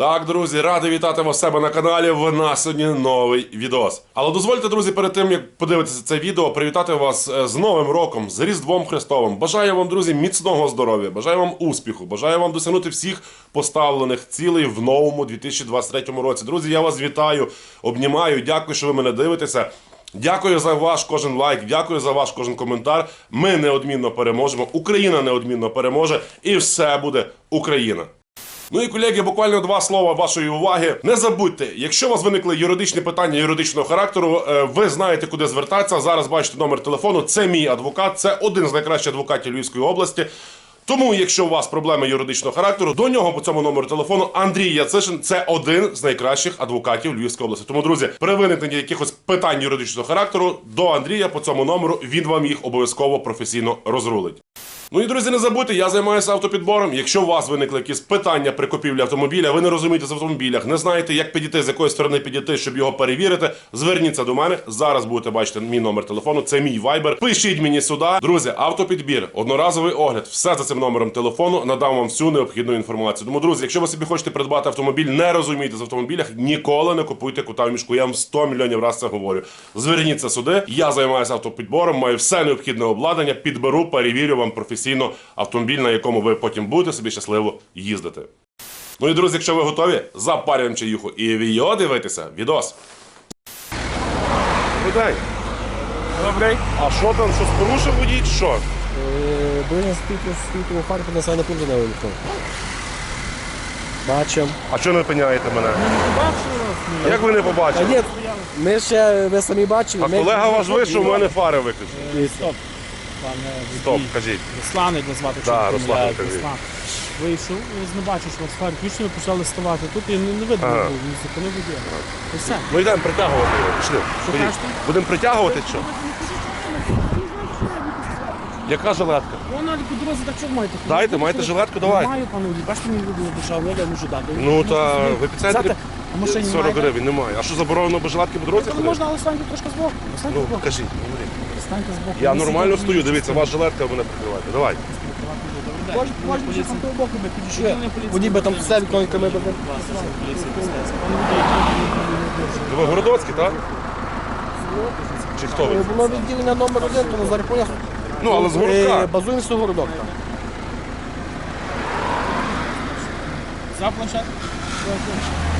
Так, друзі, радий вітати вас себе на каналі. В нас сьогодні новий відос. Але дозвольте, друзі, перед тим як подивитися це відео, привітати вас е, з Новим роком, з Різдвом Христовим. Бажаю вам, друзі, міцного здоров'я, бажаю вам успіху, бажаю вам досягнути всіх поставлених цілей в новому 2023 році. Друзі, я вас вітаю, обнімаю. Дякую, що ви мене дивитеся. Дякую за ваш кожен лайк, дякую за ваш кожен коментар. Ми неодмінно переможемо. Україна неодмінно переможе, і все буде Україна. Ну і колеги, буквально два слова вашої уваги. Не забудьте, якщо у вас виникли юридичні питання юридичного характеру, е, ви знаєте, куди звертатися. Зараз бачите номер телефону. Це мій адвокат, це один з найкращих адвокатів Львівської області. Тому, якщо у вас проблеми юридичного характеру, до нього по цьому номеру телефону Андрій Яцишин це один з найкращих адвокатів Львівської області. Тому, друзі, при виникненні якихось питань юридичного характеру до Андрія по цьому номеру він вам їх обов'язково професійно розрулить. Ну і друзі, не забудьте, я займаюся автопідбором. Якщо у вас виникли якісь питання при купівлі автомобіля, ви не розумієте в автомобілях, не знаєте, як підійти, з якої сторони підійти, щоб його перевірити. Зверніться до мене. Зараз будете бачити мій номер телефону. Це мій вайбер. Пишіть мені сюди. Друзі, автопідбір, одноразовий огляд, все за цим номером телефону. Надам вам всю необхідну інформацію. Тому, друзі, якщо ви собі хочете придбати автомобіль, не розумієте з автомобілях, ніколи не купуйте кута в мішку. Я вам 100 мільйонів разів це говорю. Зверніться сюди. Я займаюся автопідбором, маю все необхідне обладнання. Підберу, перевірю вам професійно автомобіль, на якому ви потім будете собі щасливо їздити. Ну і друзі, якщо ви готові, запарюємо чаюху і відео дивитися. Відос. Добрий. Добрий. А що там, щось порушив водій, чи що? Блин, світло, світло фар населення пункту не виїхав. Бачимо. А чого не пиняєте мене? Як ви не А побачили? ні, ми ще, ви самі бачили. А ми- колега ваш вийшов, у мене фари. Стоп. Пане Стоп, кажіть. Руслан, як назвати, Да, не Руслан, кажіть. Руслан. Вийшов, я не бачу, що вас фар включено, почали ставати. Тут і не, не видно Ага. було, він зупинив водія. І все. Ну йдемо притягувати його. Пішли. Ходіть. кажете? Будемо притягувати чи що? Яка жилетка? Вона по дорозі так що маєте? Дайте, маєте жилетку, давайте. Маю, пане водій, бачите, мені люди держав, я можу дати. Ну та собі в епіцентрі А машині 40 маєте? гривень немає. А що заборонено без жилетки по дорозі Ну, ходити? можна, але станьте трошки збоку. Станьте Ну, збоку. кажіть, Станьте збоку. Я нормально стою, дивіться, ваша жилетка мене прикривайте. Давай. Можна, можна ще того боку би підійшли. Водій би там все віконками би. Ви Городоцький, так? Чи хто ви? Було відділення номер один, то на Зарпонях. Ну, але з городка. Базуємося городок. За планшет. Какой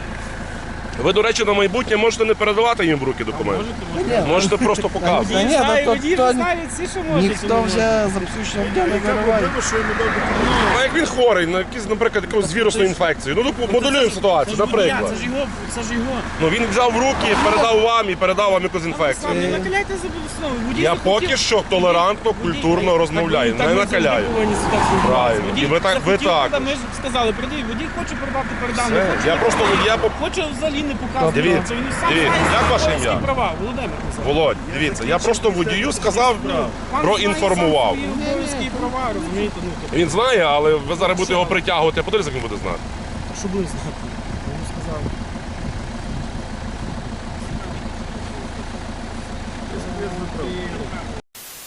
Ви, до речі, на майбутнє можете не передавати їм в руки документи. Можете просто показувати. Ні, ну, то- водій то вже ні- всі, що може. Ніхто вже за псючне не вириває. А як він хворий, на якісь, наприклад, якусь вірусну інфекцію. Ну, допу- моделюємо ситуацію, наприклад. Це ж його, це ж його. Ну він взяв в руки, передав вам і передав вам якусь інфекцію. Не накаляйте за слово. Водій Я захотів- поки що толерантно, культурно розмовляю, Так не ми накаляю. повинні сюди спілкуватися. Правильно. Водій І ви так- ви захотів, так. Ми ж сказали, передай, водій хоче передати, передам. не Все, хоче, Я просто я по Хоче взагалі не Дивіться, Це він сам дивіться, знає як ваше ім'я? права. Володимир. казав. Володь, дивіться, я просто водію сказав, Пан проінформував. знає свої обов'язки права, розумієте? Ну, тобто, Він знає, але ви зараз будете його притягувати. Подивіться, як він буде знати. що буде знати? Я йому сказав.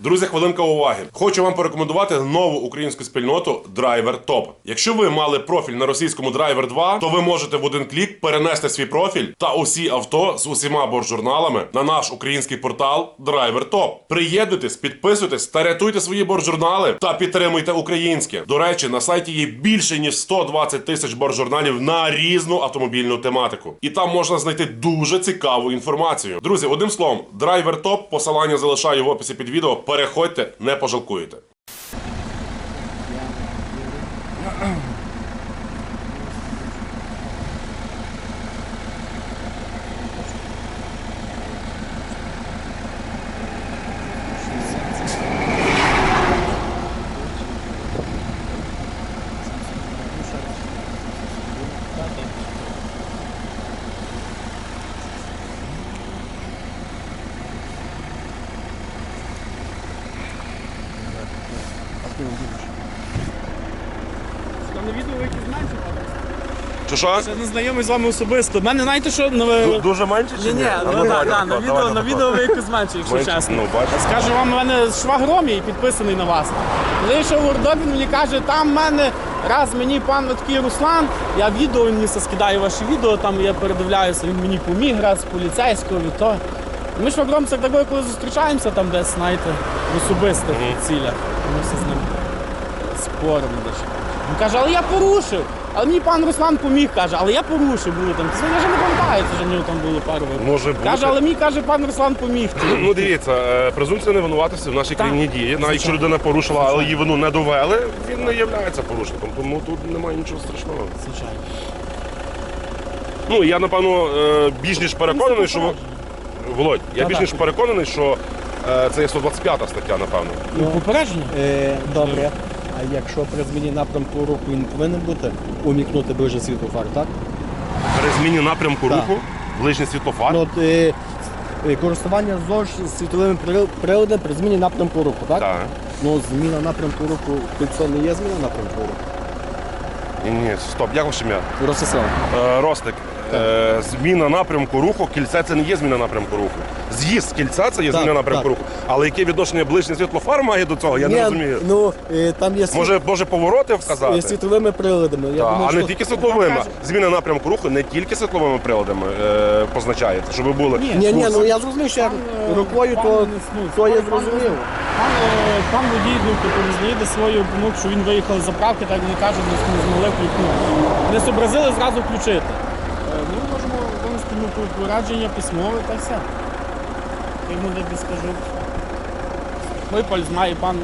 Друзі, хвилинка уваги. Хочу вам порекомендувати нову українську спільноту Driver Top. Якщо ви мали профіль на російському Driver 2, то ви можете в один клік перенести свій профіль та усі авто з усіма боржурналами на наш український портал Driver Top. Приєднуйтесь, підписуйтесь та рятуйте свої боржурнали та підтримуйте українське. До речі, на сайті є більше ніж 120 тисяч боржурналів на різну автомобільну тематику. І там можна знайти дуже цікаву інформацію. Друзі, одним словом, Driver Top, посилання залишаю в описі під відео. Переходьте, не пожалкуєте. Ти Там на відео ви якісь знаєте? Чи що? Я не знайомий з вами особисто. Мене знаєте, що на Дуже менше чи ні? Ні-ні, ну, да, да, на відео- на відео ви якось менше, якщо чесно. Ну, бачиш. Скажу вам, у мене шваг Ромій підписаний на вас. Коли йшов в Гордобі, мені каже, там в мене раз мені пан такий Руслан, я відео, він мені скидаю ваші відео, там я передивляюся, він мені поміг раз, поліцейського, від того. Ми швагром це Гордобі, коли зустрічаємося там десь, знаєте, в особистих цілях. Ми все з ним споримо дещо. Він каже, але я порушив. Але мені пан Руслан поміг, каже, але я порушив було там. Я вже не пам'ятаю, це ж в нього там було пару випадків. Може бути. Каже, але мені каже, пан Руслан поміг. Ну дивіться, е, презумпція невинуватості в нашій Так. країні діє. Навіть якщо людина порушила, але її вину не довели, він не є порушником. Тому тут немає нічого страшного. Звичайно. Ну я напевно е, більш ніж переконаний, що ви- Володь, я Та більш ніж переконаний, що це є 125 стаття, напевно. Ну, попередження. Е, добре. А якщо при зміні напрямку руху він повинен бути умікнути ближнє світлофар, так? При зміні напрямку Так. руху, ближній світлофар. Ну, от, е, е, користування ЗОЖ світловим прил- приладом при зміні напрямку руху, так? Так. Ну, зміна напрямку руху, кільцо не є зміна напрямку руху. Ні, ні, стоп, як ваше ім'я? Ростислав. Е, Ростик, е, зміна напрямку руху, кільце це не є зміна напрямку руху. З'їзд кільця це є Так, зміна напрямку так. руху. Але яке відношення ближнє світлофар має до цього, я не Ні, розумію. Ну, е, там є світ- Може, може повороти е, вказати? світловими приладами. Я Так, думаю, а не що- тільки світловими. Зміна напрямку руху не тільки світловими приладами е, позначається, щоб ви були. Ні. Ні, ні, ну я зрозумів, що як е, рукою, то, ну, то зрозуміло. Пан, е, пан водій, ну, тобто, визнає свою помилку, що він виїхав з заправки, так не каже, не не змогли включити. Не зобразили зразу включити. Ну, письмове та все. Йому десь скажу. Випаль знає пан.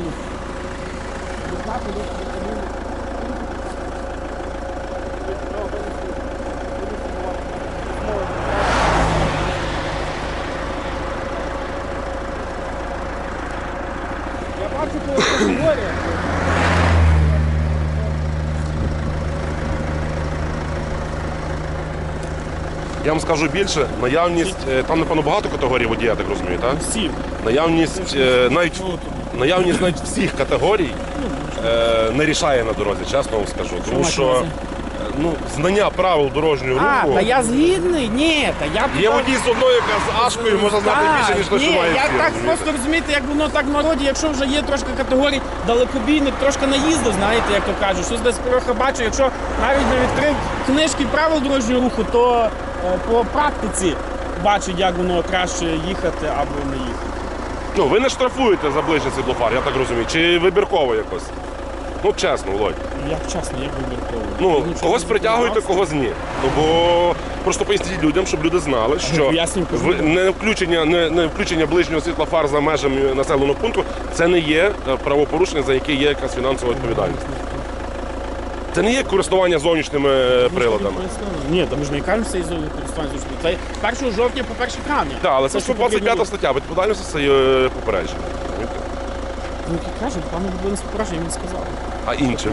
Я бачу, коли категорія. Я вам скажу більше, наявність, е, там, напевно, багато категорій водія, я так розумію, так? Всі. Наявність е, навіть наявність навіть всіх категорій е, не рішає на дорозі, чесно вам скажу. Тому маєте на що увазі? е, ну, знання правил дорожнього А, руху. та я згідний? Ні, та я Є водій з одною яка з ашкою, можна знати Так, більше, ніж ні, має я так просто розумієте, як воно так в народі, якщо вже є трошки категорій, далекобійник трошки наїздив, знаєте, як то кажуть, щось десь трохи бачу, якщо навіть не відкрив книжки правил дорожнього руху, то по практиці бачить, як воно краще їхати або не їхати. Ну, ви не штрафуєте за ближній світлофар, я так розумію, чи вибірково якось? Ну, чесно, Володь. Як чесно, як вибірково. Ну, Нічого когось не притягуєте, когось ні. Ну бо просто поясніть людям, щоб люди знали, що пояснюю, не включення, не, не включення ближнього світла фар за межами населеного пункту це не є е, правопорушення, за яке є якась фінансова відповідальність. Це не є користування зовнішніми е, приладами. Ні, там ж не кажемо все із користування зручно. Це 1 жовтня по 1 травня. Так, але це що потрібно 125 стаття, відповідальності це е, попередження. Ну, як каже, пане Бублин спороження, він сказав. А іншим.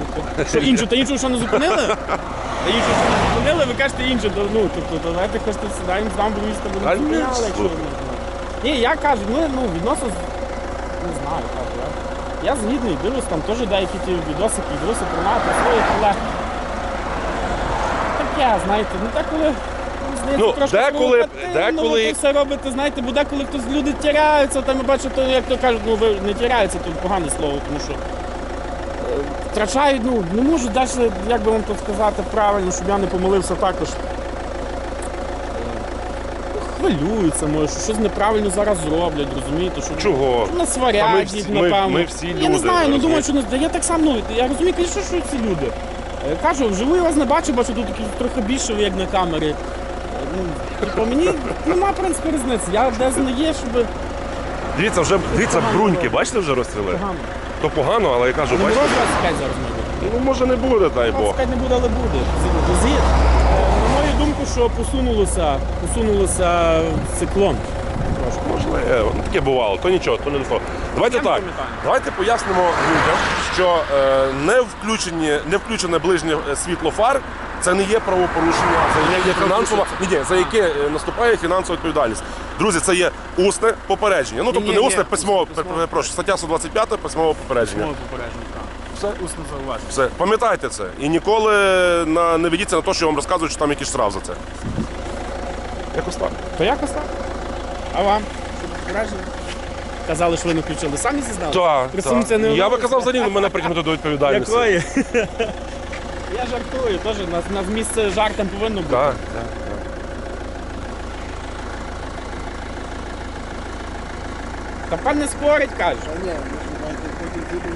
Що іншу, та іншу що не зупинили? Та іншу що не зупинили, ви кажете іншу, ну, тобто, то давайте хочете сідаємо з нами до міста, бо не зупиняли, якщо ви. Ні, я кажу, ми ну, відносно, з- не знаю, так, я, згідний, дивлюсь, там теж деякі ті відосики, дивлюся про НАТО, своїх колег. Таке, знаєте, ну мені здається, Ну, деколи- деколи- ви все робите, знаєте, бо деколи хтось люди тіряються, там я бачу, то, як то кажуть, ну ви не тіряються, то погане слово, тому що втрачають, ну не можу далі, як би вам то сказати правильно, щоб я не помилився також. Хвилюються, може, що щось неправильно зараз зроблять, розумієте? Що Чого? не Та сварять їх, ми- напевно. ми всі Я люди, не знаю, ну розумієте? думаю, що не я так само, ну, я розумію, що, що ці люди. Е, Кажу, вживу я вас не бачу, бачу тут такі трохи більше, ви, як на камері. Е, Ну, типу, мені нема, в принципі, різниці. Я десь не є, щоб Дивіться, вже дивіться, Погано бруньки, було. бачите, вже розстріли? погано. То погано, але я кажу, Не бачите, 25 зараз не буде. ну може не буде, дай Бог. 25 не буде, але буде. Зі- зі- На думку, що посунулося, посунулося циклон. Можливо, ну, таке бувало, то нічого, то не до. Давайте так. Давайте пояснимо людям, що е, не включені, не включене ближнє е, світло фар. Це не є правопорушення, це не є фінансова, ні, ні, за яке е, наступає фінансова відповідальність. Друзі, це є усне попередження. Ну тобто Ні, не ні, усне письмове, письмове. перепрошую, стаття 125 письмове попередження. Попередження, так. Все. Усно зауваження. Все, пам'ятайте це. І ніколи на, не ведіться на те, що вам розказують, що там якийсь штраф за це. Якось так. То якось так. А вам? Враження? Казали, що ви не включили. Самі зізнали? Так, Присунься не Я би казав взагалі мене притягнути до відповідальності. Якої? Я жартую, теж на, на місце жартом повинно бути. Так, так, так. Та пан не спорить, каже. А ні, ми маєте потім відео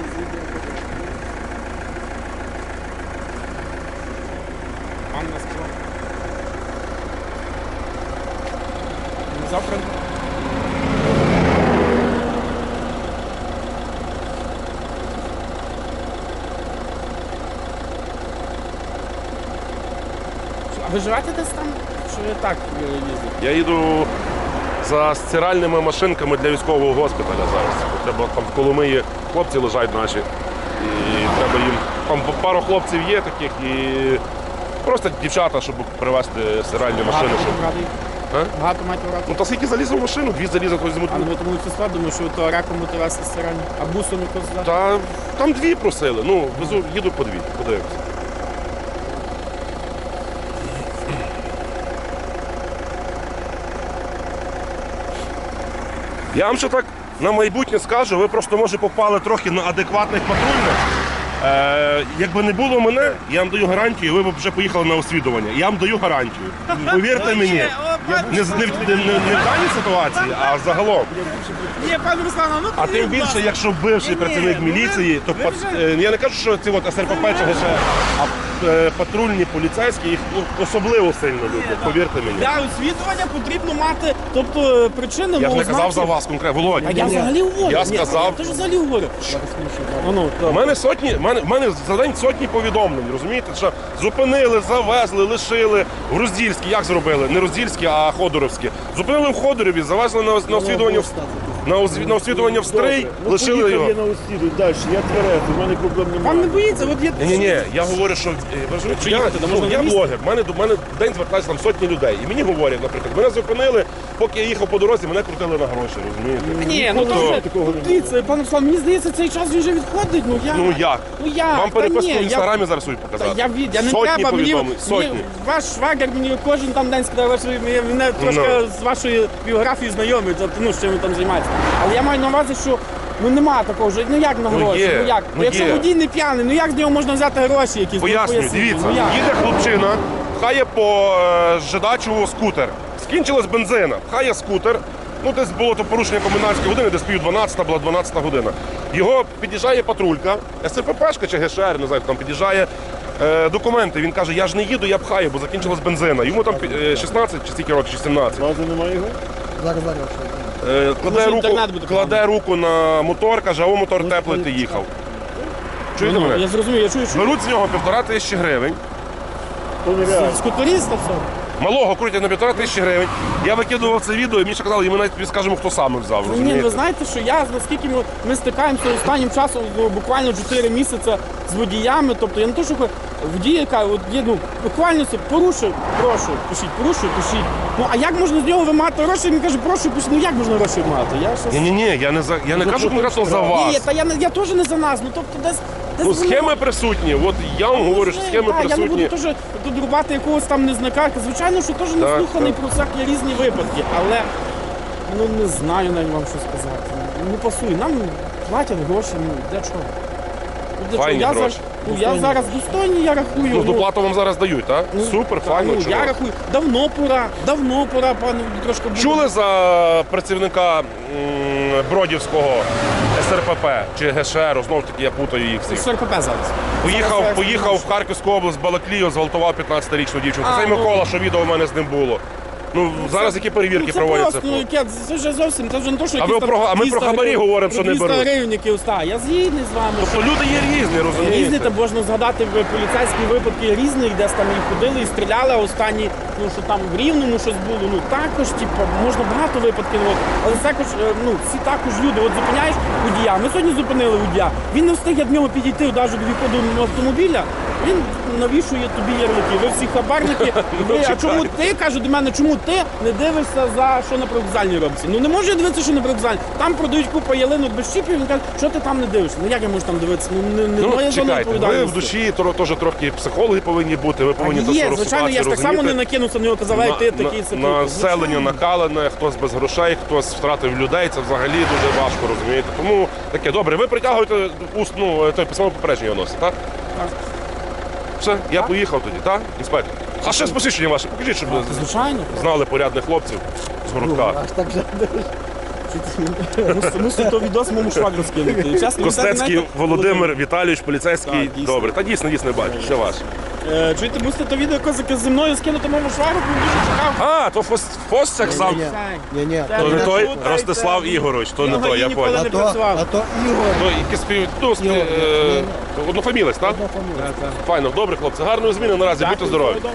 спорить. Ну, Завтра. А ви живете десь там? Ви так е, їздите? Я їду за стиральними машинками для військового госпіталя зараз. Треба там в Коломиї хлопці лежать наші. І треба їм. Там пару хлопців є таких і просто дівчата, щоб привезти стиральні машини. Багато Щоб... А? Багато маєте брати? Ну та скільки залізли в машину, дві залізли, то візьмуть. А ну тому числа думаю, що то раком вести стиральні, а бусом якось здати? Та там дві просили. Ну, везу, їду по дві, подивимося. Я вам ще так на майбутнє скажу, ви просто може попали трохи на адекватних патрульних. Е, якби не було мене, я вам даю гарантію, ви б вже поїхали на освідування. Я вам даю гарантію. Повірте мені, не, не, в- не, не, не в даній ситуації, а загалом. Ні, пан Руслан, ну А тим більше, якщо бивший працівник міліції, то пат- е, я не кажу, що ці от СРПП чи ГШ, а е, патрульні поліцейські їх ну, особливо сильно люблять, повірте мені. Для освідування потрібно мати, тобто причини, Я ж не казав за вас конкретно. Володь, А я взагалі говорю. Я Ні, сказав- Я теж взагалі говорю. Ну, ну, У мене сотні, в мене, в мене за день сотні повідомлень, розумієте? Що зупинили, завезли, лишили. В Роздільській, як зробили? Не Роздільській, а Ходоровські. Зупинили в Ходорові, завезли на, на освідування в на, осві- на освідування в стрий, лишили його. Я на освіду далі, я тверезий, у мене проблем немає. Пан не боїться, от я... Ні, ні, ні, я говорю, що е, ви розумієте, я, Приїхати, то можна ну, я на блогер. В мене до мене в день звертаються там сотні людей. І мені говорять, наприклад, мене зупинили, поки я їхав по дорозі, мене крутили на гроші, розумієте? Ні, ну то ну, дивіться, пан Руслан, мені здається, цей час він вже відходить, ну я... Ну як? Ну як? Вам Та переписку ні, в я- інстаграмі зараз будуть показати. я від, я не сотні треба, мені, повідомлень, мені сотні. ваш швагер мені кожен там день скидає, що мене, мене трошки Ну. з вашою біографією знайомить, тобто, ну, з чим ви там займаєтесь. Але я маю на увазі, що ну нема такого вже, ну як на Ну, гроші, є, ну як? ну, Якщо є. водій не п'яний, ну як з нього можна взяти гроші якісь? Ну, Пояснюю, поясніть, дивіться, ну, як? їде хлопчина, пхає по е, жидачу скутер. Скінчилась бензина, пхає скутер. Ну, десь було то порушення комендантської години, десь пів 12 була 12 година. Його під'їжджає патрулька, СРППшка чи ГШР, не знаю, хто там під'їжджає. Е, документи. Він каже, я ж не їду, я пхаю, бо закінчилась бензина. Йому там е, 16 чи скільки років, чи 17. Бази немає його? Зараз, зараз. Е, кладе, Може, руку, інтернет буде кладе руку на мотор, каже, о мотор теплий, ти їхав. Чуєте Ну, мене? я зрозумів, я чую, що Беруть з нього півтора тисячі гривень. Скутеріста все. Малого крутять на півтора тисячі гривень. Я викидував це відео, і мені ще казали, і ми навіть тобі скажемо, хто саме взяв. Ні, розумієте? ви знаєте, що я наскільки ми, ми стикаємося останнім часом ну, буквально 4 місяці з водіями. Тобто я не то, що хо- водій, яка от є, ну буквально це порушив, прошу, пишіть, порушив, пишіть. Ну а як можна з нього вимагати гроші? Він каже, прошу, пишіть. Ну як можна гроші вимагати? Я щось... Ні, ні, ні, я не за я не кажу конкретно за Ні, вас. та я, не- я теж не за нас. Ну тобто десь. десь Ну воно- схеми присутні. От я вам говорю, що схеми так, Я не буду присутні. теж тут рубати якогось там незнака. Звичайно, що теж не Так, слуханий так. про всякі різні випадки, але ну не знаю навіть вам що сказати. Ну, Не пасує. Нам платять гроші, ну для чого? Ну, Файні? Я, гроші. за- ну, я зараз достойні, я рахую. Ну доплату вам зараз дають, так? ну, Супер, та, файно. ну, чудово. я рахую. Давно пора, давно пора, пане трошки буде. Чули за працівника м, Бродівського СРПП чи ГШР, знову ж таки я путаю їх всіх. З РПП зараз. Поїхав, Зараз поїхав в Харківську область, Балаклію, зґвалтував 15-річну дівчинку. А, Це ну. Микола, що відео в мене з ним було. Ну, зараз які перевірки ну, це проводяться? Просто, ну, яке, це вже зовсім, це вже не то, що А ви якісь про- там а ми про хабарі гривень- говоримо, що не 200 беруть. гривень, які уста. Я згідний з вами. Тобто люди є різні, розумієте? Різні, та можна згадати в поліцейські випадки різних, десь там і ходили, і стріляли, а останні, ну що там в рівному щось було. Ну також, типу, можна багато випадків. От. Але також, е, ну, всі також люди. От зупиняєш водія. Ми сьогодні зупинили водія. Він не встиг від нього підійти навіть до виходу автомобіля. Він навішує тобі ярлики. Ви всі хабарники. Ви, а чому ти кажу до мене, чому ти не дивишся за що на привокзальній робиться? Ну не можу я дивитися, що на привокзальній. Там продають купу ялинок без чіпів. Він каже, що ти там не дивишся? Ну як я можу там дивитися? Ну не, не моя Ну, зона чекайте, ви в відповідальності. душі тро- теж трохи психологи повинні бути, ви повинні ту Є, звичайно, я ж так само не розуміти. накинувся на нього, казав, ей, ти такий на- це Населення накалене, хтось без грошей, хтось втратив людей, це взагалі дуже важко, розумієте. Тому таке, добре, ви притягуєте уст, ну, той письмо попередження так? Так. Все, я поїхав тоді, так? Інспектор. А ще з посвідчення ваше, покажіть, щоб ви Звичайно. знали порядних хлопців з городка. Аж так же. Мусите мусите то відос моєму швагру скинути. Чесно, він так, Костецький знаєте, Володимир Віталійович, поліцейський. Так, дійсно. Добре, та дійсно, дійсно бачу, ще ваш. Е, Чуєте, мусите то відео козаки зі мною скинути моєму швагу, бо він дуже чекав. А, то Фос, Фосцяк сам. Ні, ні, ні. То не той. Ростислав Ігорович, то не Його той, я ніколи понял. А то, працював. а то Ігор. Ну, який спів... Ну, спів... Е, Однофамілець, так? Одна. Файно, добре, хлопці. Гарної зміни наразі, будьте здорові. Добре.